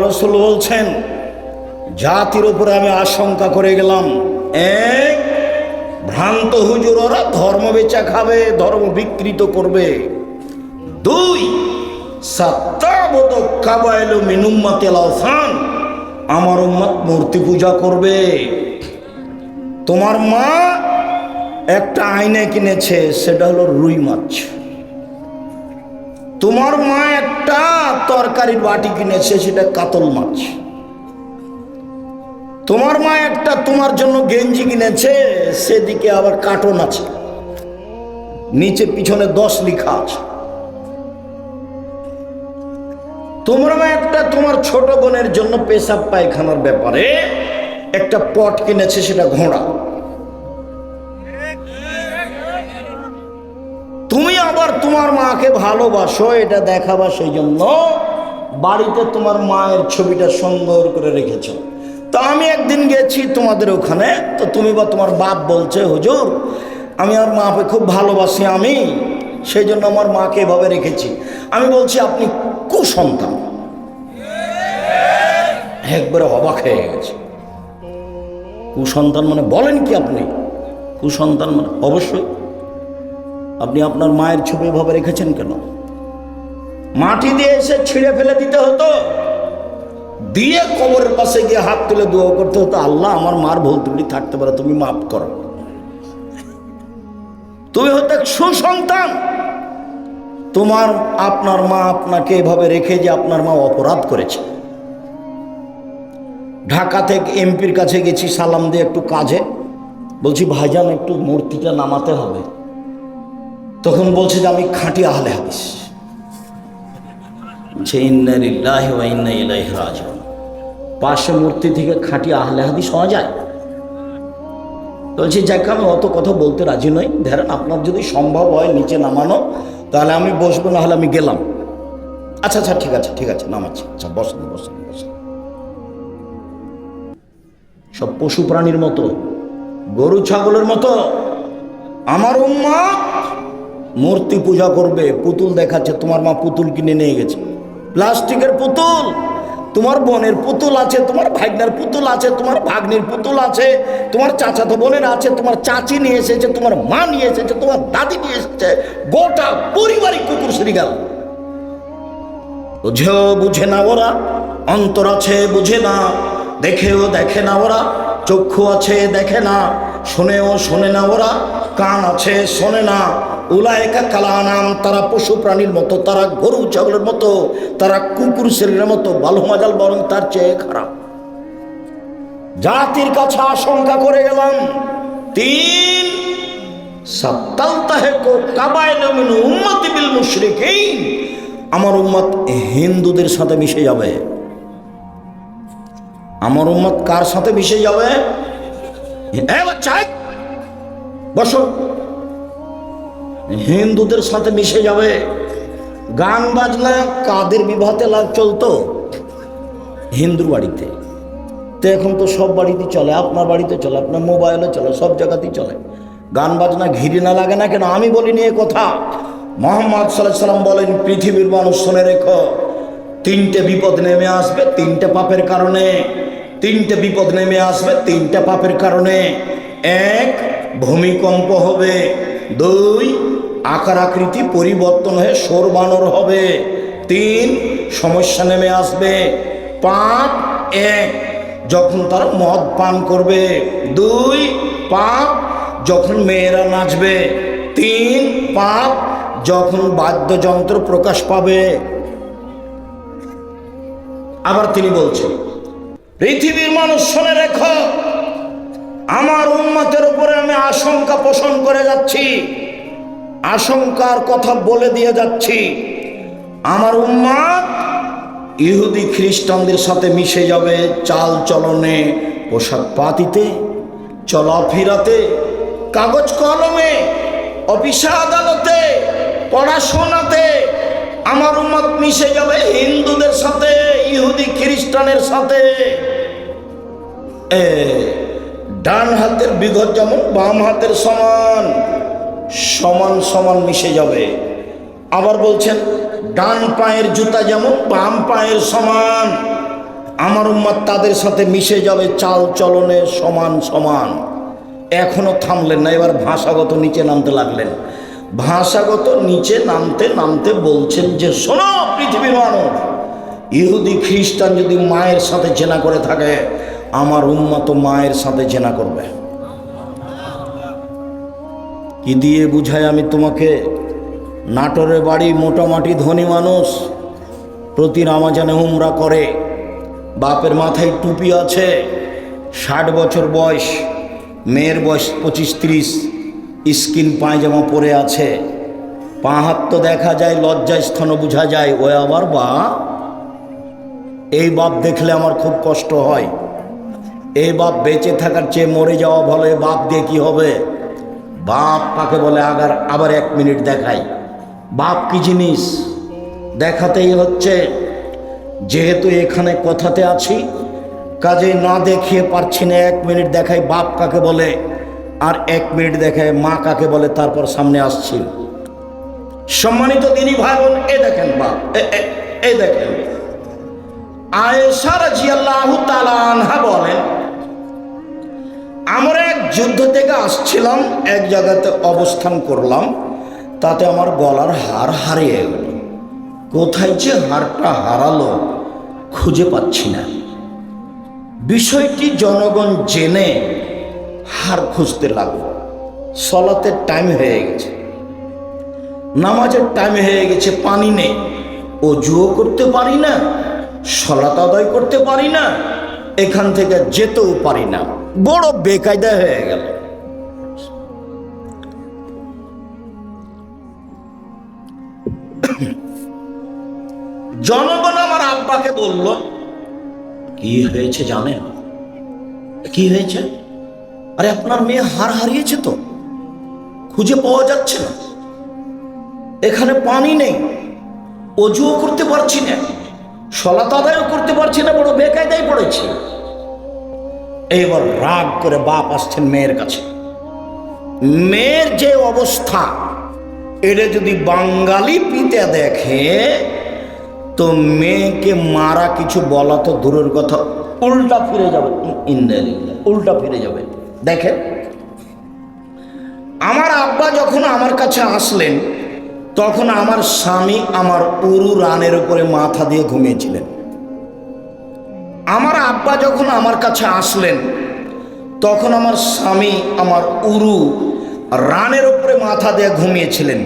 আল্লাহ রসুল বলছেন, জাতির উপরে আমি আশঙ্কা করে গেলাম। এক, ভ্রান্ত হুজুর ওরা ধর্ম বেচা খাবে, ধর্ম বিকৃত করবে। দুই, সত্তাবত কাবাইল মিনুম্মাতে লাউফান আমার উম্মত মূর্তি পূজা করবে। তোমার মা একটা আয়না কিনেছে, সেটা হলো রুই মাছ। তোমার মা একটা তরকারির বাটি কিনেছে, সেটা কাতল মাছ। তোমার মা একটা তোমার জন্য গেঞ্জি কিনেছে, সেদিকে আবার কার্টন আছে। নিচে পিছনে দশ লিখা আছে। তোমার মা একটা তোমার ছোট বোনের জন্য পেশাব পায়খানার ব্যাপারে একটা পট কিনেছে, সেটা ঘোড়া। তোমার মাকে ভালোবাসো, এটা দেখাবা সেই জন্য বাড়িতে তোমার মায়ের ছবিটা সুন্দর করে রেখেছ। তো আমি একদিন গেছি তোমাদের ওখানে, তো তুমি বা তোমার বাপ বলছে, হুজুর, আমি আমার মাকে খুব ভালোবাসি আমি সেই জন্য আমার মাকে এভাবে রেখেছি। আমি বলছি, আপনি কুসন্তান। একবারে অবাক হয়ে গেছে। কুসন্তান মানে বলেন কি আপনি? কুসন্তান মানে অবশ্যই আপনি আপনার মায়ের ছবি এভাবে রেখেছেন কেন? মাটি দিয়ে এসে ছিঁড়ে ফেলে দিতে হতো। দিয়ে কবরের পাশে গিয়ে হাত তুলে দোয়া করতে হতো, আল্লাহ আমার মার ভুল ত্রুটি থাকতে পারে, তুমি মাফ করো। তুমি হতে সুসন্তান। তোমার আপনার মা আপনাকে এভাবে রেখে যে আপনার মা অপরাধ করেছে। ঢাকা থেকে এমপির কাছে গেছি, সালাম দিয়ে একটু কাজে। বলছি, ভাইজান, একটু মূর্তিটা নামাতে হবে। তখন বলছে যে আমি খাঁটি আহলে হাদিস। বলছে মূর্তি থেকে খাঁটি আহলে হাদিস হওয়া যায়। বলছি, যাকে, আমি অত কথা বলতে রাজি নই। ধরেন আপনার যদি সম্ভব হয় নিচে নামানো, তাহলে আমি বসবো না হলে আমি গেলাম। আচ্ছা আচ্ছা ঠিক আছে ঠিক আছে, নামাচ্ছি। আচ্ছা বসেন বসেন বসেন। সব পশু প্রাণীর মতো, গরু, ছাগলের মতো। আমার উম্মা মূর্তি পূজা করবে, পুতুল দেখাচ্ছে, তোমার মা পুতুল কিনে নিয়ে গেছে। প্লাস্টিকের পুতুল, তোমার বোনের পুতুল আছে, তোমার ভাগ্নের পুতুল আছে, তোমার ভাগ্নির পুতুল আছে, তোমার চাচাতো বোনের আছে, তোমার চাচি নিয়ে এসেছে, তোমার মা নিয়ে এসেছে, তোমার দাদি নিয়ে এসেছে, গোটা পরিবারিক কুকুর শ্রীগাল বুঝেও বুঝে না ওরা, অন্তর আছে বুঝে না, দেখেও দেখে না ওরা, চক্ষু আছে দেখে না, শুনেও শোনে না ওরা কান আছে, শোনে না। উলায়কা কালানাম, তারা পশু প্রাণীর মতো, তারা গরু ছাগলের মতো, তারা কুকুর শরীরের মতো, বালু মাজাল বরং তার চেয়ে খারাপ। জাতির কাছে আশঙ্কা করে গেলাম, তিন আমার উম্মত হিন্দুদের সাথে মিশে যাবে। আমার উম্মত কার সাথে মিশে যাবে? এই! বসো। হিন্দুদের সাথে মিশে যাবে। গান বাজনা কাদের বিবাহতে লাভ চলতো? হিন্দুর বাড়িতে। তো এখন তো সব বাড়িতেই চলে, আপনার বাড়িতে চলে, আপনার মোবাইলে চলে, সব জায়গাতেই চলে। গান বাজনা ঘিরে না লাগে না কেন? আমি বলিনি এ কথা। মোহাম্মদ সাল্লাহ সাল্লাম বলেন, পৃথিবীর মানুষ শুনে রেখো, তিনটে বিপদ নেমে আসবে, তিনটে পাপের কারণে। তিনটে বিপদ নেমে আসবে, তিনটে পাপের কারণে। এক ভূমিকম্প হবে। দুই, আকার আকৃতি পরিবর্তন হয়ে সোর বানর হবে। তিন, সমস্যা নেমে আসবে। পাপ এক, যখন তারা মদ পান করবে। দুই, পাপ, যখন মেয়েরা নাচবে। তিন, পাপ, যখন বাদ্যযন্ত্র প্রকাশ পাবে। আবার তিনি বলছেন, পৃথিবীর মানুষ শুনে রেখো। আমার উন্মতের উপরে আমি আশঙ্কা পোষণ করে যাচ্ছি। আশঙ্কার কথা বলে দিয়ে যাচ্ছি। আমার উম্মাদ ইহুদি খ্রিস্টানদের সাথে মিশে যাবে চাল চলনে, পোশাক পাতিতে, চলাফেরাতে, কাগজ কলমে, অফিসে আদালতে, পড়াশোনাতে। আমার উম্মত মিশে যাবে হিন্দুদের সাথে, ইহুদি খ্রিস্টানের সাথে। এ ডান হাতের বিঘত যেমন, বাম হাতের সমান। সমান সমান মিশে যাবে। আবার বলছেন, ডান পায়ের জুতা যেমন, বাম পায়ের সমান। আমার উম্মাদ তাদের সাথে মিশে যাবে, চাল চলনে সমান সমান। এখনও থামলেন না, এবার ভাষাগত নিচে নামতে লাগলেন। ভাষাগত নিচে নামতে নামতে বলছেন যে, শোনো পৃথিবীর মানুষ, ইহুদি, খ্রিস্টান যদি মায়ের সাথে চেনা করে থাকে আমার উম্মত মায়ের সাথে জেনা করবে। কি দিয়ে বুঝাই আমি তোমাকে? নাটোরে বাড়ি মোটামুটি ধনী মানুষ, প্রতি রামাজানে উমরা করে, বাপের মাথায় টুপি আছে, ষাট বছর বয়স, মেয়ের বয়স পঁচিশ ত্রিশ, স্কিন পায়জামা পরে আছে। পা হাত তো দেখা যায়, লজ্জায় স্থন বোঝা যায়। ও আবার বা? এই বাপ দেখলে আমার খুব কষ্ট হয়। এই বাপ বেঁচে থাকার চেয়ে মরে যাওয়া ভালো, এ বাপ দিয়ে কি হবে? বাপ কাকে বলে? আগার, আবার এক মিনিট দেখাই। বাপ কি জিনিস? দেখাতেই হচ্ছে, যেহেতু এখানে কথাতে আছি, কাজে না দেখিয়ে পারছি না, এক মিনিট দেখাই বাপ কাকে বলে, আর এক মিনিট দেখায় মা কাকে বলে, তারপর সামনে আসছি। সম্মানিত দিনী ভাই বোন এ দেখেন বাপ এ- এ- দেখেন। আয়েশা রাজিয়াল্লাহু তাআলা আনহা বলেন আমরা এক যুদ্ধ থেকে আসছিলাম, এক জায়গাতে অবস্থান করলাম, তাতে আমার গলার হার হারিয়ে গেল। কোথায় যে হারটা হারালো খুঁজে পাচ্ছি না। বিষয়টি জনগণ জেনে হার খুঁজতে লাগল। সলাতের টাইম হয়ে গেছে। নামাজের টাইম হয়ে গেছে, পানি নেই। অজুও করতে পারি না, সলাত আদায় করতে পারি না, এখান থেকে যেতেও পারি না। বড় বেকায়দা হয়ে গেল। জনগণ আমার আব্বাকে বলল, কি হয়েছে জানেন? কি হয়েছে? আরে আপনার মেয়ে হার হারিয়েছে তো। খুঁজে পাওয়া যাচ্ছে না। এখানে পানি নেই। অজুও করতে পারছি না। সলাত আদায়ও করতে পারছি না, বড় বেকায়দায় পড়েছি। এইবার রাগ করে বাপ আসছেন মেয়ের কাছে। মেয়ের যে অবস্থা এটা যদি বাঙালি পিতা দেখে, তো মেয়েকে মারা কিছু বলা তো দূরের কথা। উল্টা ফিরে যাবে। উল্টা ফিরে যাবে। দেখেন, আমার আব্বা যখন আমার কাছে আসলেন, তখন আমার স্বামী আমার উরু রানের উপরে মাথা দিয়ে ঘুমিয়েছিলেন। আমার আব্বা যখন আমার কাছে আসলেন, তখন আমার স্বামী আমার উরু রানের ওপরে মাথা দিয়ে ঘুমিয়েছিলেন।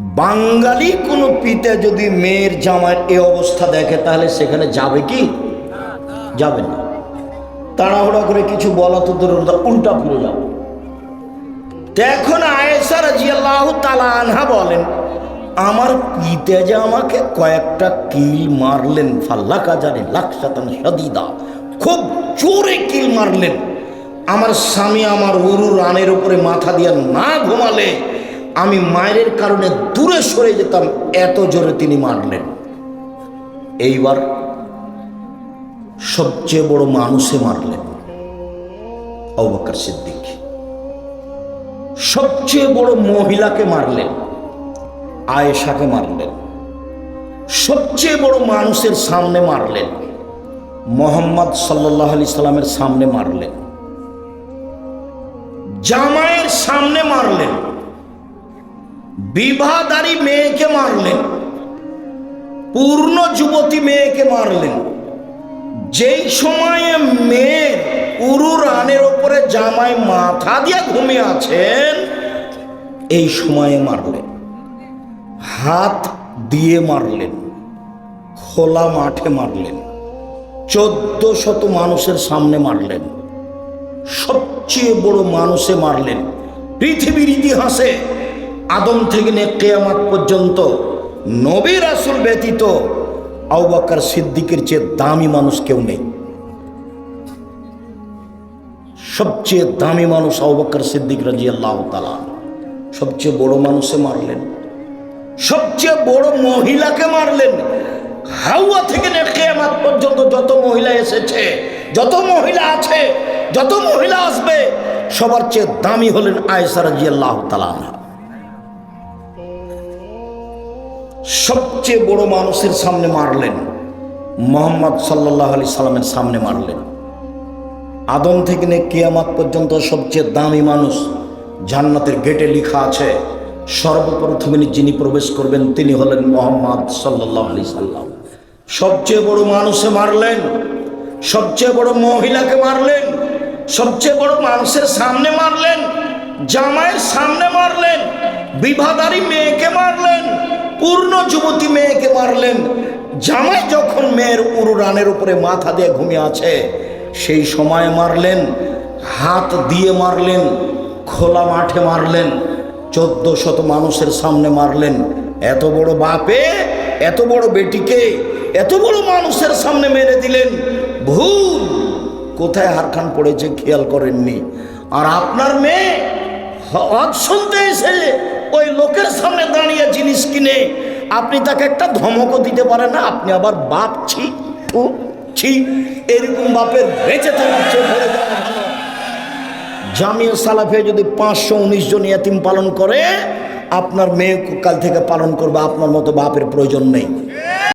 বাঙালি কোনো পিতা যদি মেয়ের জামার এ অবস্থা দেখে, তাহলে সেখানে যাবে কি? যাবে না। তাড়াহুড়া করে কিছু বলা তো দূরের উল্টা ফিরে যাবে এখন আয়েশা রাজিয়াল্লাহু তালা আনহা বলেন আমার পিতে যে আমাকে কয়েকটা কিল মারলেন ফাল্লা কাজারে লাকসাতান সদিদা, খুব জোরে কিল মারলেন। আমার স্বামী আমার উরু রানের উপরে মাথা দিয়ে না ঘুমালে, আমি মায়ের কারণে দূরে সরে যেতাম, এত জোরে তিনি মারলেন। এইবার সবচেয়ে বড় মানুষে মারলেন অবাকার সিদ্দিক। সবচেয়ে বড় মহিলাকে মারলেন। আয়েশাকে মারলেন। সবচেয়ে বড় মানুষের সামনে মারলেন। মোহাম্মদ সাল্লাহ আলি সাল্লামের সামনে মারলেন। জামাইয়ের সামনে মারলেন। বিবাহদারী মেয়েকে মারলেন। পূর্ণ যুবতী মেয়েকে মারলেন। যেই সময়ে মেয়ের উরু রানের ওপরে জামাই মাথা দিয়ে ঘুমিয়ে আছেন, এই সময়ে মারলেন। হাত দিয়ে মারলেন, খোলা মাঠে মারলেন, চোদ্দ শত মানুষের সামনে মারলেন, সবচেয়ে বড় মানুষে মারলেন। পৃথিবীর ইতিহাসে আদম থেকে নিয়ে কেয়ামাত পর্যন্ত নবী রাসুল ব্যতীত আউবাকার সিদ্দিকের চেয়ে দামি মানুষ কেউ নেই। সবচেয়ে দামি মানুষ আউবাকার সিদ্দিক রাজি আল্লাহ তালা সবচেয়ে বড় মানুষে মারলেন। সবচেয়ে বড় মহিলাকে মারলেন। হাওয়া থেকে কেয়ামাত পর্যন্ত যত মহিলা এসেছে, যত মহিলা আছে, যত মহিলা আসবে, সবার চেয়ে দামি হলেন আয়সা রাজি আল্লাহ তালা সবচেয়ে বড় মানুষের সামনে মারলেন, মোহাম্মদ সাল্লাহ আলি সাল্লামের সামনে মারলেন। আদম থেকে নিয়ে কিয়ামাত পর্যন্ত সবচেয়ে দামি মানুষ জান্নাতের গেটে লিখা আছে সর্বপ্রথমে যিনি প্রবেশ করবেন, তিনি হলেন মোহাম্মদ সাল্লাহ আলি সাল্লাম। সবচেয়ে বড় মানুষে মারলেন, সবচেয়ে বড় মহিলাকে মারলেন, সবচেয়ে বড় মানুষের সামনে মারলেন, জামাইয়ের সামনে মারলেন, বিবাহদারী মেয়েকে মারলেন, পূর্ণ যুবতী মেয়েকে মারলেন। জামাই যখন মেয়ের উরু রানের উপরে মাথা দিয়ে ঘুমিয়ে আছে, সেই সময় মারলেন, হাত দিয়ে মারলেন, খোলা মাঠে মারলেন চোদ্দ শত মানুষের সামনে মারলেন। এত বড় বাপে, এত বড় বেটিকে, এত বড় মানুষের সামনে মেরে দিলেন। ভুল। কোথায় হারখান পড়েছে খেয়াল করেননি। আর আপনার মেয়ে হজ শুনতে এসে ওই লোকের সামনে দাঁড়িয়ে জিনিস কিনে, আপনি তাকে একটা ধমকও দিতে পারেন না, আপনি আবার বাপ ছি ছি, এরকম বাপের বেঁচে থাকার চেয়ে জামিয়া সালাফে যদি পাঁচশো উনিশ জন ইয়াতিম পালন করে, আপনার মেয়ে কাল থেকে পালন করবে, আপনার মতো বাপের প্রয়োজন নেই।